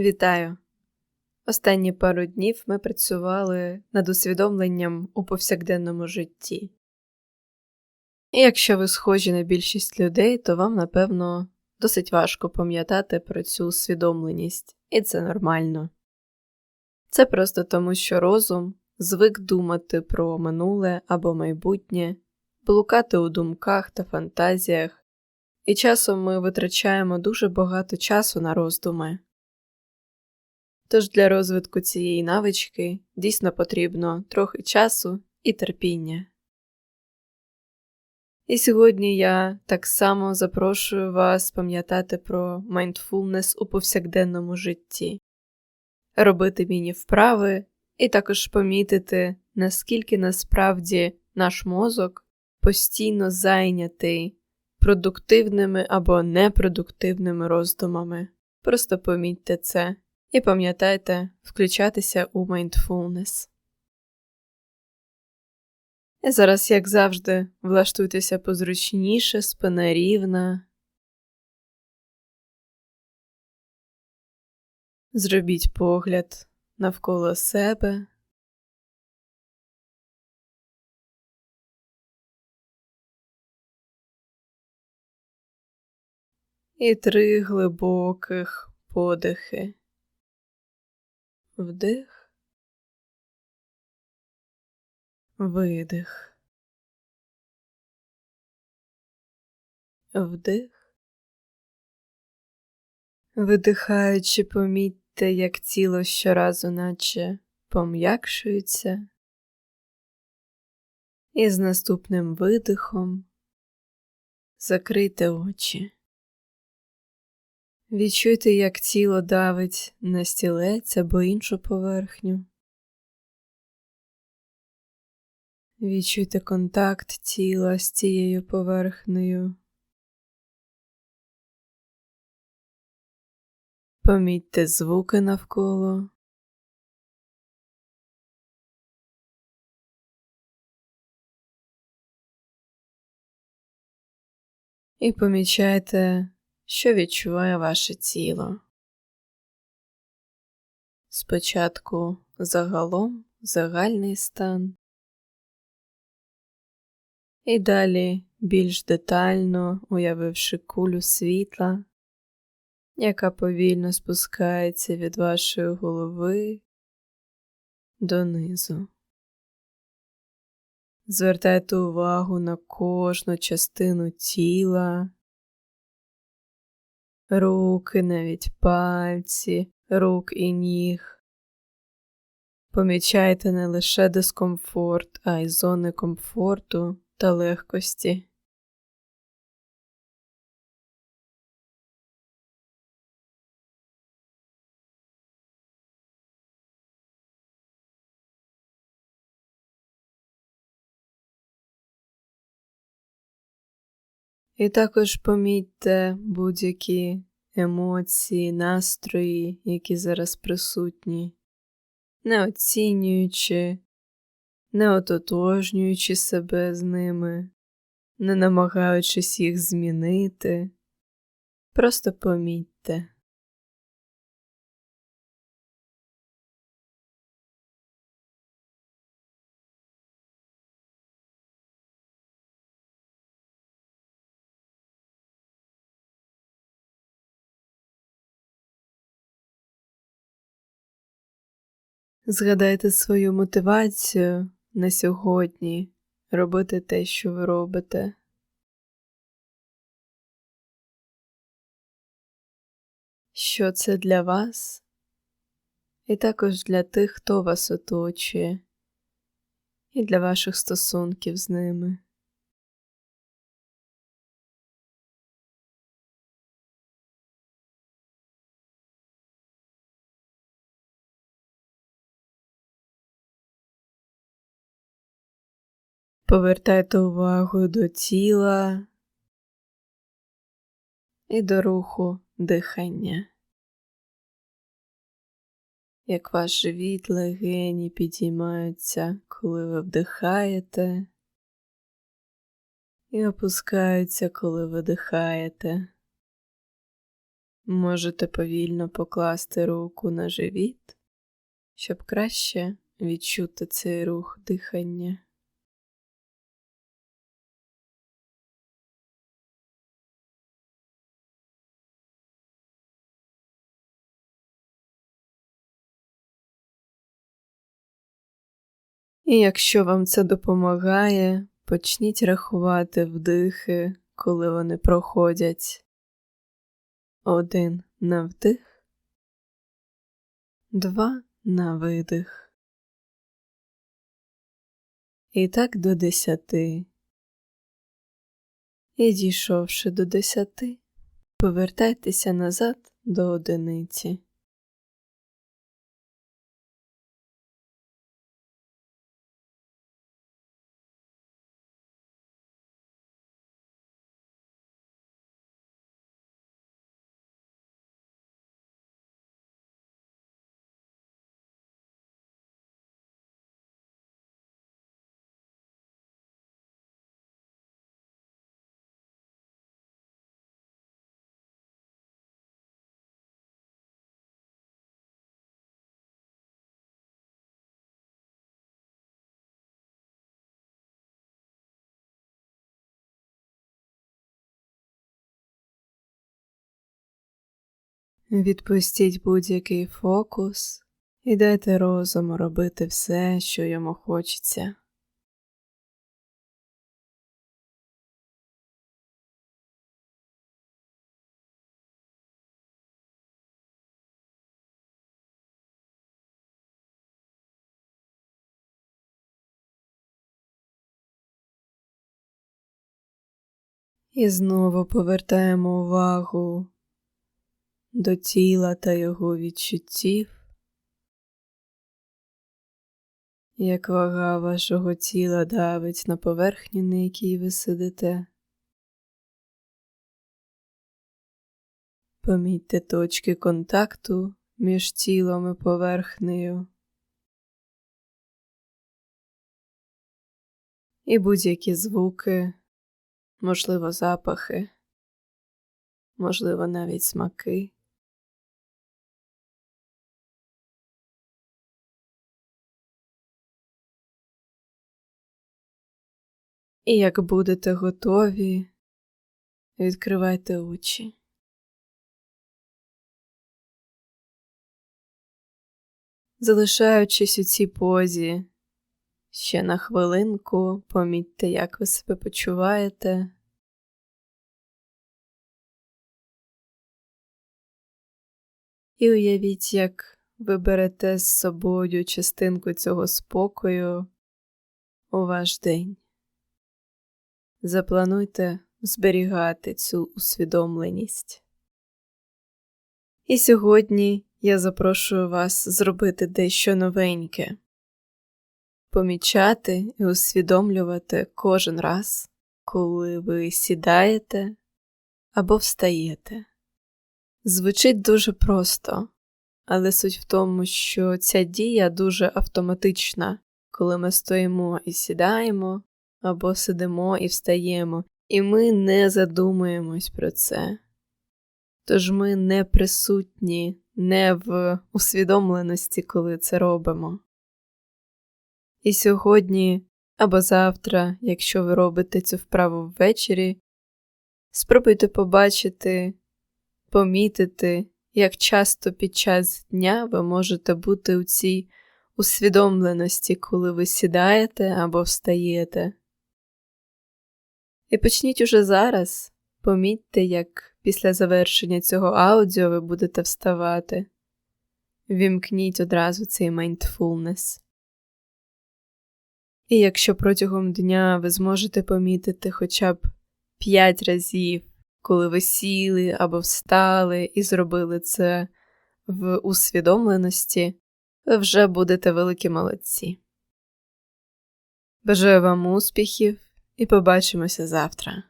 Вітаю! Останні пару днів ми працювали над усвідомленням у повсякденному житті. І якщо ви схожі на більшість людей, то вам, напевно, досить важко пам'ятати про цю усвідомленість, і це нормально. Це просто тому, що розум звик думати про минуле або майбутнє, блукати у думках та фантазіях, і часом ми витрачаємо дуже багато часу на роздуми. Тож для розвитку цієї навички дійсно потрібно трохи часу і терпіння. І сьогодні я так само запрошую вас пам'ятати про майндфулнес у повсякденному житті, робити міні вправи і також помітити, наскільки насправді наш мозок постійно зайнятий продуктивними або непродуктивними роздумами. Просто помітьте це. І пам'ятайте включатися у mindfulness. І зараз, як завжди, влаштуйтеся позручніше, спина рівна. Зробіть погляд навколо себе. І три глибоких подихи. Вдих, видих, вдих, видихаючи, помітьте, як тіло щоразу наче пом'якшується, і з наступним видихом закрийте очі. Відчуйте, як тіло давить на стілець або іншу поверхню. Відчуйте контакт тіла з цією поверхнею. Помітьте звуки навколо. І помічайте що відчуває ваше тіло. Спочатку загалом загальний стан, і далі більш детально уявивши кулю світла, яка повільно спускається від вашої голови донизу. Звертайте увагу на кожну частину тіла руки, навіть пальці, рук і ніг. Помічайте не лише дискомфорт, а й зони комфорту та легкості. І також помітьте будь-які емоції, настрої, які зараз присутні, не оцінюючи, не ототожнюючи себе з ними, не намагаючись їх змінити, просто помітьте. Згадайте свою мотивацію на сьогодні робити те, що ви робите. Що це для вас, і також для тих, хто вас оточує, і для ваших стосунків з ними. Повертайте увагу до тіла і до руху дихання, як ваш живіт легені підіймаються, коли ви вдихаєте, і опускаються, коли видихаєте. Можете повільно покласти руку на живіт, щоб краще відчути цей рух дихання. І якщо вам це допомагає, почніть рахувати вдихи, коли вони проходять. Один на вдих, два на видих. І так до десяти. І дійшовши до десяти, повертайтеся назад до одиниці. Відпустіть будь-який фокус і дайте розуму робити все, що йому хочеться. І знову повертаємо увагу до тіла та його відчуттів, як вага вашого тіла давить на поверхню, на якій ви сидите. Помітьте точки контакту між тілом і поверхнею. І будь-які звуки, можливо, запахи, можливо, навіть смаки. І як будете готові, відкривайте очі. Залишаючись у цій позі, ще на хвилинку помітьте, як ви себе почуваєте. І уявіть, як ви берете з собою частинку цього спокою у ваш день. Заплануйте зберігати цю усвідомленість. І сьогодні я запрошую вас зробити дещо новеньке, помічати і усвідомлювати кожен раз, коли ви сідаєте або встаєте. Звучить дуже просто, але суть в тому, що ця дія дуже автоматична, коли ми стоїмо і сідаємо, або сидимо і встаємо, і ми не задумуємось про це. Тож ми не присутні не в усвідомленості, коли це робимо. І сьогодні або завтра, якщо ви робите цю вправу ввечері, спробуйте побачити, помітити, як часто під час дня ви можете бути у цій усвідомленості, коли ви сідаєте або встаєте. І почніть уже зараз, помітьте, як після завершення цього аудіо ви будете вставати. Вімкніть одразу цей mindfulness. І якщо протягом дня ви зможете помітити хоча б 5 разів, коли ви сіли або встали і зробили це в усвідомленості, ви вже будете великі молодці. Бажаю вам успіхів! І побачимося завтра.